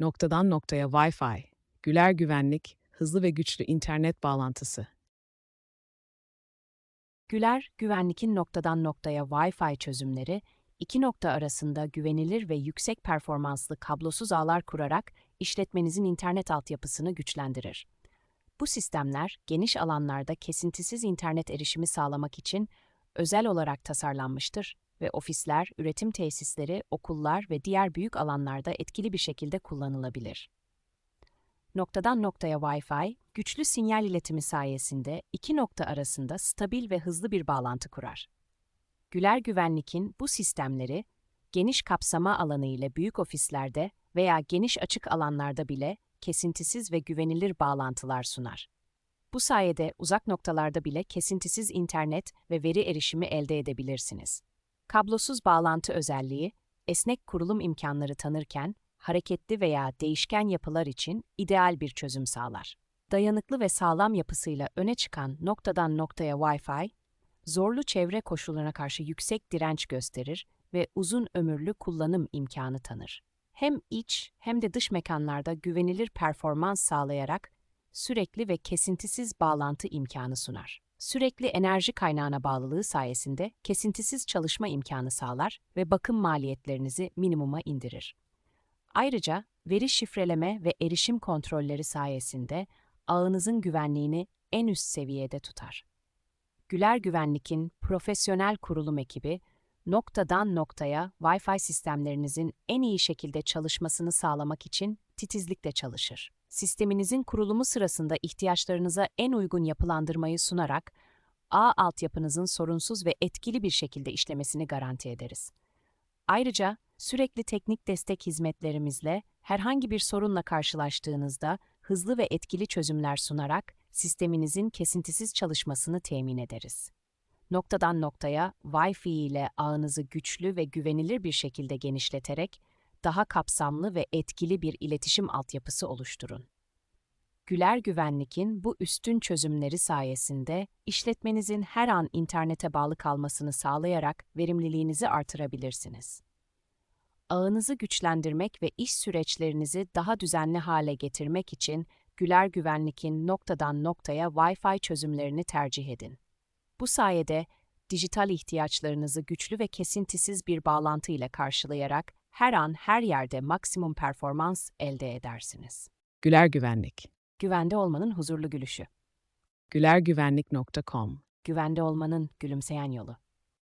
Noktadan noktaya Wi-Fi, Güler güvenlik, hızlı ve güçlü internet bağlantısı. Güler, güvenlikin noktadan noktaya Wi-Fi çözümleri, iki nokta arasında güvenilir ve yüksek performanslı kablosuz ağlar kurarak işletmenizin internet altyapısını güçlendirir. Bu sistemler geniş alanlarda kesintisiz internet erişimi sağlamak için özel olarak tasarlanmıştır ve ofisler, üretim tesisleri, okullar ve diğer büyük alanlarda etkili bir şekilde kullanılabilir. Noktadan noktaya Wi-Fi, güçlü sinyal iletimi sayesinde iki nokta arasında stabil ve hızlı bir bağlantı kurar. Güler Güvenlik'in bu sistemleri, geniş kapsama alanı ile büyük ofislerde veya geniş açık alanlarda bile kesintisiz ve güvenilir bağlantılar sunar. Bu sayede uzak noktalarda bile kesintisiz internet ve veri erişimi elde edebilirsiniz. Kablosuz bağlantı özelliği, esnek kurulum imkanları tanırken, hareketli veya değişken yapılar için ideal bir çözüm sağlar. Dayanıklı ve sağlam yapısıyla öne çıkan noktadan noktaya Wi-Fi, zorlu çevre koşullarına karşı yüksek direnç gösterir ve uzun ömürlü kullanım imkanı tanır. Hem iç hem de dış mekanlarda güvenilir performans sağlayarak sürekli ve kesintisiz bağlantı imkanı sunar. Sürekli enerji kaynağına bağlılığı sayesinde kesintisiz çalışma imkanı sağlar ve bakım maliyetlerinizi minimuma indirir. Ayrıca veri şifreleme ve erişim kontrolleri sayesinde ağınızın güvenliğini en üst seviyede tutar. Güler Güvenlik'in profesyonel kurulum ekibi, noktadan noktaya Wi-Fi sistemlerinizin en iyi şekilde çalışmasını sağlamak için titizlikle çalışır. Sisteminizin kurulumu sırasında ihtiyaçlarınıza en uygun yapılandırmayı sunarak, ağ altyapınızın sorunsuz ve etkili bir şekilde işlemesini garanti ederiz. Ayrıca sürekli teknik destek hizmetlerimizle herhangi bir sorunla karşılaştığınızda hızlı ve etkili çözümler sunarak sisteminizin kesintisiz çalışmasını temin ederiz. Noktadan noktaya Wi-Fi ile ağınızı güçlü ve güvenilir bir şekilde genişleterek daha kapsamlı ve etkili bir iletişim altyapısı oluşturun. Güler Güvenlik'in bu üstün çözümleri sayesinde işletmenizin her an internete bağlı kalmasını sağlayarak verimliliğinizi artırabilirsiniz. Ağınızı güçlendirmek ve iş süreçlerinizi daha düzenli hale getirmek için Güler Güvenlik'in noktadan noktaya Wi-Fi çözümlerini tercih edin. Bu sayede dijital ihtiyaçlarınızı güçlü ve kesintisiz bir bağlantı ile karşılayarak her an her yerde maksimum performans elde edersiniz. Güler güvenlik. Güvende olmanın huzurlu gülüşü. gülergüvenlik.com Güvende olmanın gülümseyen yolu.